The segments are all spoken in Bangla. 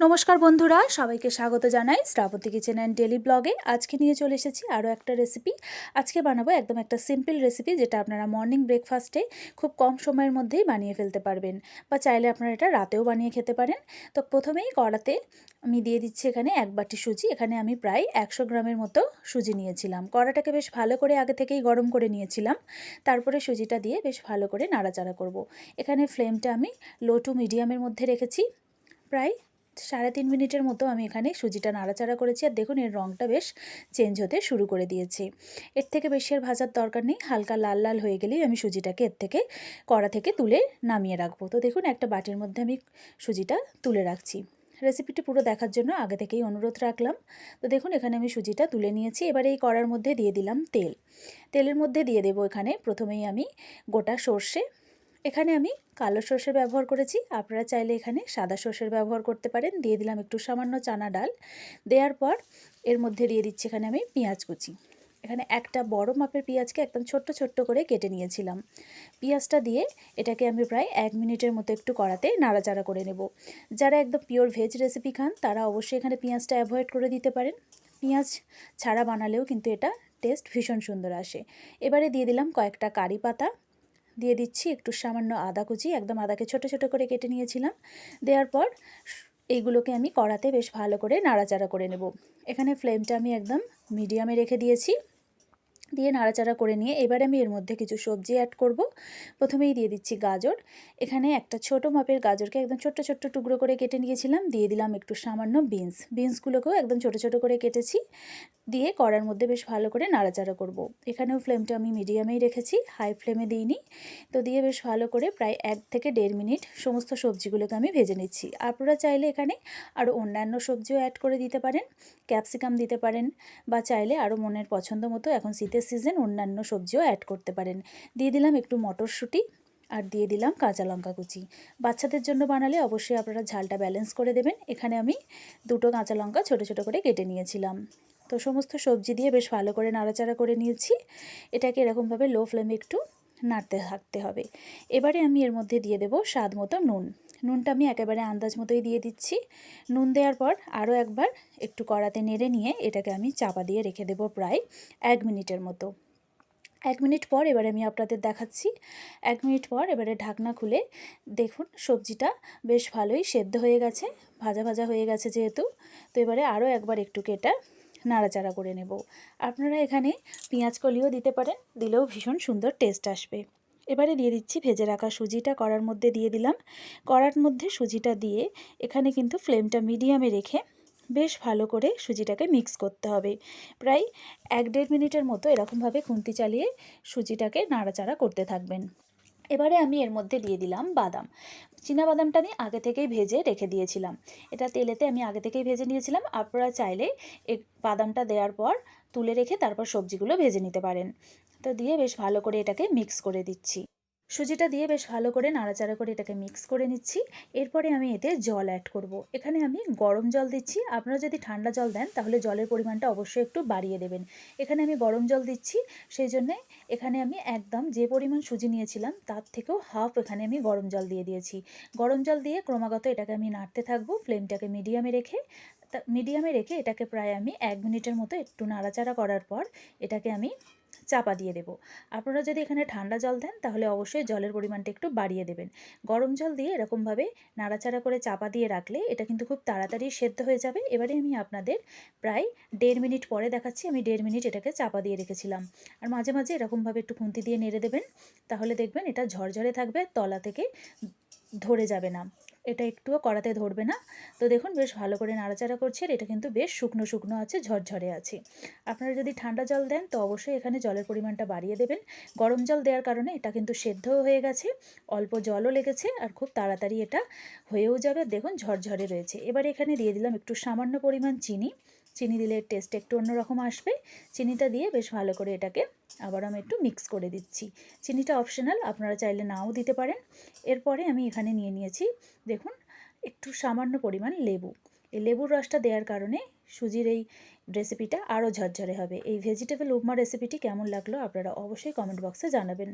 নমস্কার বন্ধুরা, সবাইকে স্বাগত জানাই শ্রাবন্তী কিচেন অ্যান্ড ডেলি ব্লগে আজকে নিয়ে চলে এসেছি আরও একটা রেসিপি আজকে বানাবো একদম একটা সিম্পল রেসিপি যেটা আপনারা মর্নিং ব্রেকফাস্টে খুব কম সময়ের মধ্যেই বানিয়ে ফেলতে পারবেন বা চাইলে আপনারা এটা রাতেও বানিয়ে খেতে পারেন। তো প্রথমেই কড়াতে আমি দিয়ে দিচ্ছি এখানে এক বাটি সুজি, এখানে আমি প্রায় একশো গ্রামের মতো সুজি নিয়েছিলাম। কড়াটাকে বেশ ভালো করে আগে থেকেই গরম করে নিয়েছিলাম। তারপরে সুজিটা দিয়ে বেশ ভালো করে নাড়াচাড়া করব। এখানে ফ্লেমটা আমি লো টু মিডিয়ামের মধ্যে রেখেছি। প্রায় সাড়ে তিন মিনিটের মতো আমি এখানে সুজিটা নাড়াচাড়া করেছি আর দেখুন এর রঙটা বেশ চেঞ্জ হতে শুরু করে দিয়েছে। এর থেকে বেশি আর ভাজার দরকার নেই, হালকা লাল লাল হয়ে গেলেই আমি সুজিটাকে এর থেকে কড়া থেকে তুলে নামিয়ে রাখব। তো দেখুন একটা বাটির মধ্যে আমি সুজিটা তুলে রাখছি। রেসিপিটি পুরো দেখার জন্য আগে থেকেই অনুরোধ রাখলাম। তো দেখুন এখানে আমি সুজিটা তুলে নিয়েছি, এবার এই কড়ার মধ্যে দিয়ে দিলাম তেল। তেলের মধ্যে দিয়ে দেবো এখানে প্রথমেই আমি গোটা সর্ষে এখানে আমি কালো সর্ষের ব্যবহার করেছি। আপনারা চাইলে এখানে সাদা সর্ষের ব্যবহার করতে পারেন। দিয়ে দিলাম একটু সামান্য চানা ডাল। দেওয়ার পর এর মধ্যে দিয়ে দিচ্ছি এখানে আমি পেঁয়াজ কুচি। এখানে একটা বড় মাপের পেঁয়াজকে একদম ছোট্ট ছোট্ট করে কেটে নিয়েছিলাম। পেঁয়াজটা দিয়ে এটাকে আমি প্রায় এক মিনিটের মতো একটু কড়াতে নাড়াচাড়া করে নেব। যারা একদম পিওর ভেজ রেসিপি খান, তারা অবশ্যই এখানে পেঁয়াজটা অ্যাভয়েড করে দিতে পারেন। পেঁয়াজ ছাড়া বানালেও কিন্তু এটা টেস্ট ভীষণ সুন্দর আসে। এবারে দিয়ে দিলাম কয়েকটা কারি পাতা। দিয়ে দিচ্ছি একটু সামান্য আদা কুচি, একদম আদাকে ছোট ছোট করে কেটে নিয়েছিলাম। দেওয়ার পর এইগুলোকে আমি কড়াতে বেশ ভালো করে নাড়াচাড়া করে নেব। এখানে ফ্লেমটা আমি একদম মিডিয়ামে রেখে দিয়েছি। দিয়ে নাড়াচাড়া করে নিয়ে এবারে আমি এর মধ্যে কিছু সবজি অ্যাড করব। প্রথমেই দিয়ে দিচ্ছি গাজর। এখানে একটা ছোট মাপের গাজরকে একদম ছোট্ট ছোট্ট টুকরো করে কেটে নিয়েছিলাম। দিয়ে দিলাম একটু সামান্য বিনস। বিনসগুলোকেও একদম ছোট ছোট করে কেটেছি। দিয়ে কড়ার মধ্যে বেশ ভালো করে নাড়াচাড়া করব। এখানেও ফ্লেমটা আমি মিডিয়ামেই রেখেছি হাই ফ্লেমে দিইনি। তো দিয়ে বেশ ভালো করে প্রায় এক থেকে দেড় মিনিট সমস্ত সবজিগুলোকে আমি ভেজে নিচ্ছি। আপনারা চাইলে এখানে আরও অন্যান্য সবজিও অ্যাড করে দিতে পারেন ক্যাপসিকাম দিতে পারেন, বা চাইলে আরও মনের পছন্দ মতো এখন শীতের সিজন অন্যান্য সবজিও অ্যাড করতে পারেন। দিয়ে দিলাম একটু মটরশুঁটি আর দিয়ে দিলাম কাঁচা লঙ্কা কুচি। বাচ্চাদের জন্য বানালে অবশ্যই আপনারা ঝালটা ব্যালেন্স করে দেবেন। এখানে আমি দুটো কাঁচা লঙ্কা ছোটো ছোটো করে কেটে নিয়েছিলাম। তো সমস্ত সবজি দিয়ে বেশ ভালো করে নাড়াচাড়া করে নিয়েছি। এটাকে এরকমভাবে লো ফ্লেমে একটু নাড়তে থাকতে হবে। এবারে আমি এর মধ্যে দিয়ে দেব স্বাদ মতো নুন। নুনটা আমি একেবারে আন্দাজ মতোই দিয়ে দিচ্ছি। নুন দেওয়ার পর আরও একবার একটু কড়াতে নেড়ে নিয়ে এটাকে আমি চাপা দিয়ে রেখে দেব প্রায় এক মিনিটের মতো। এক মিনিট পর এবারে আমি আপনাদের দেখাচ্ছি। এক মিনিট পর এবারে ঢাকনা খুলে দেখুন সবজিটা বেশ ভালোই সেদ্ধ হয়ে গেছে, ভাজা ভাজা হয়ে গেছে যেহেতু। তো এবারে আরও একবার একটু কেটা নাড়াচাড়া করে নেব। আপনারা এখানে পেঁয়াজ কলিও দিতে পারেন, দিলেও ভীষণ সুন্দর টেস্ট আসবে। এবারে দিয়ে দিচ্ছি ভেজে রাখা সুজিটা, কড়ার মধ্যে দিয়ে দিলাম। কড়ার মধ্যে সুজিটা দিয়ে এখানে কিন্তু ফ্লেমটা মিডিয়ামে রেখে বেশ ভালো করে সুজিটাকে মিক্স করতে হবে। প্রায় এক দেড় মিনিটের মতো এরকমভাবে খুন্তি চালিয়ে সুজিটাকে নাড়াচাড়া করতে থাকবেন। এবারে আমি এর মধ্যে দিয়ে দিলাম বাদাম। বাদামটা আমি আগে থেকেই ভেজে রেখে দিয়েছিলাম। এটা তেলেতে আমি আগে থেকেই ভেজে নিয়েছিলাম। আপনারা চাইলে বাদামটা দেওয়ার পর তুলে রেখে তারপর সবজিগুলো ভেজে নিতে পারেন। তো দিয়ে বেশ ভালো করে এটাকে মিক্স করে দিচ্ছি। সুজিটা দিয়ে বেশ ভালো করে নাড়াচাড়া করে এটাকে মিক্স করে নিচ্ছি। এরপরে আমি এতে জল অ্যাড করব। এখানে আমি গরম জল দিচ্ছি। আপনারা যদি ঠান্ডা জল দেন, তাহলে জলের পরিমাণটা অবশ্যই একটু বাড়িয়ে দেবেন। এখানে আমি গরম জল দিচ্ছি। সেই জন্যে এখানে আমি একদম যে পরিমাণ সুজি নিয়েছিলাম, তার থেকেও হাফ এখানে আমি গরম জল দিয়ে দিয়েছি। গরম জল দিয়ে ক্রমাগত এটাকে আমি নাড়তে থাকব ফ্লেমটাকে মিডিয়ামে রেখে। মিডিয়ামে রেখে এটাকে প্রায় আমি এক মিনিটের মতো একটু নাড়াচাড়া করার পর, এটাকে আমি চাপা দিয়ে দেবো। আপনারা যদি এখানে ঠান্ডা জল দেন, তাহলে অবশ্যই জলের পরিমাণটা একটু বাড়িয়ে দেবেন। গরম জল দিয়ে এরকমভাবে নাড়াচাড়া করে চাপা দিয়ে রাখলে এটা কিন্তু খুব তাড়াতাড়ি সেদ্ধ হয়ে যাবে। এবারে আমি আপনাদের প্রায় দেড় মিনিট পরে দেখাচ্ছি, আমি দেড় মিনিট এটাকে চাপা দিয়ে রেখেছিলাম। আর মাঝে মাঝে এরকমভাবে একটু খুন্তি দিয়ে নেড়ে দেবেন, তাহলে দেখবেন এটা ঝরঝরে থাকবে, তলা থেকে ধরে যাবে না। এটা একটুও কড়াতে ধরবে না। তো দেখুন, বেশ ভালো করে নাড়াচাড়া করছে আর এটা কিন্তু বেশ শুকনো শুকনো আছে, ঝরঝরে আছে। আপনারা যদি ঠান্ডা জল দেন, তো অবশ্যই এখানে জলের পরিমাণটা বাড়িয়ে দেবেন। গরম জল দেওয়ার কারণে এটা কিন্তু সেদ্ধও হয়ে গেছে, অল্প জলও লেগেছে আর খুব তাড়াতাড়ি এটা হয়েও যাবে। দেখুন, ঝরঝরে রয়েছে। এবার এখানে দিয়ে দিলাম একটু সামান্য পরিমাণ চিনি। চিনি দিলে টেস্ট একটু অন্যরকম আসবে। চিনিটা দিয়ে বেশ ভালো করে এটাকে আবার আমি একটু মিক্স করে দিচ্ছি। চিনিটা অপশনাল আপনারা চাইলে নাও দিতে পারেন। এরপরে আমি এখানে নিয়ে নিয়েছি, দেখুন, একটু সামান্য পরিমাণ লেবু। এই লেবুর রসটা দেওয়ার কারণে সুজির এই রেসিপিটা আরও ঝরঝরে হবে। এই ভেজিটেবল উপমা রেসিপিটি কেমন লাগল আপনারা অবশ্যই কমেন্ট বক্সে জানাবেন।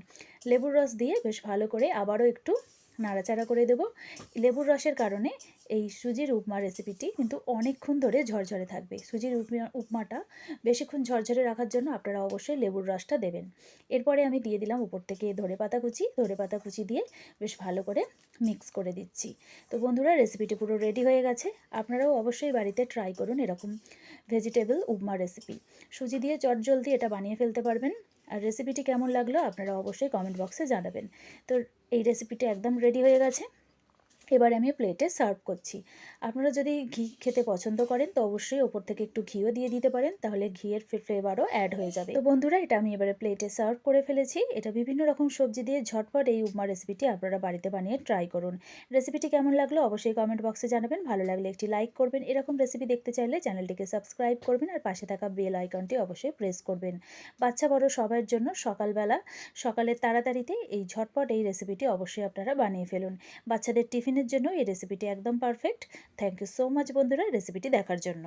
লেবুর রস দিয়ে বেশ ভালো করে আবারও একটু নাড়াচাড়া করে দেব। লেবুর রসের কারণে এই সুজির উপমা রেসিপিটি কিন্তু অনেকক্ষণ ধরে ঝরঝরে থাকবে। সুজির উপমা, উপমাটা বেশিক্ষণ ঝরঝরে রাখার জন্য আপনারা অবশ্যই লেবুর রসটা দেবেন। এরপরে আমি দিয়ে দিলাম উপর থেকে ধরে পাতা কুচি। ধরে পাতা কুচি দিয়ে বেশ ভালো করে মিক্স করে দিচ্ছি। তো বন্ধুরা রেসিপিটি পুরো রেডি হয়ে গেছে। আপনারাও অবশ্যই বাড়িতে ট্রাই করুন এরকম ভেজিটেবল উপমা রেসিপি সুজি দিয়ে চটজলদি এটা বানিয়ে ফেলতে পারবেন। আর রেসিপিটি কেমন লাগল আপনারা অবশ্যই কমেন্ট বক্সে জানাবেন। তো এই রেসিপিটি একদম রেডি হয়ে গেছে। এবার আমি প্লেটে সার্ভ করছি। আপনারা যদি ঘি খেতে পছন্দ করেন, তো অবশ্যই ওপর থেকে একটু ঘিও দিয়ে দিতে পারেন, তাহলে ঘিয়ের ফ্লেভারও অ্যাড হয়ে যাবে। তো বন্ধুরা, এটা আমি এবারে প্লেটে সার্ভ করে ফেলেছি। এটা বিভিন্ন রকম সবজি দিয়ে ঝটপট এই উপমা রেসিপিটি আপনারা বাড়িতে বানিয়ে ট্রাই করুন। রেসিপিটি কেমন লাগল অবশ্যই কমেন্ট বক্সে জানাবেন। ভালো লাগলে একটি লাইক করবেন। এরকম রেসিপি দেখতে চাইলে চ্যানেলটিকে সাবস্ক্রাইব করবেন আর পাশে থাকা বেল আইকনটি অবশ্যই প্রেস করবেন। বাচ্চা বড় সবার জন্য সকালবেলা সকালের তাড়াতাড়িতে এই ঝটপট এই রেসিপিটি অবশ্যই আপনারা বানিয়ে ফেলুন। বাচ্চাদের টিফিনের জন্য এই রেসিপিটি একদম perfect thank you so much বন্ধুরা রেসিপিটি দেখার জন্য।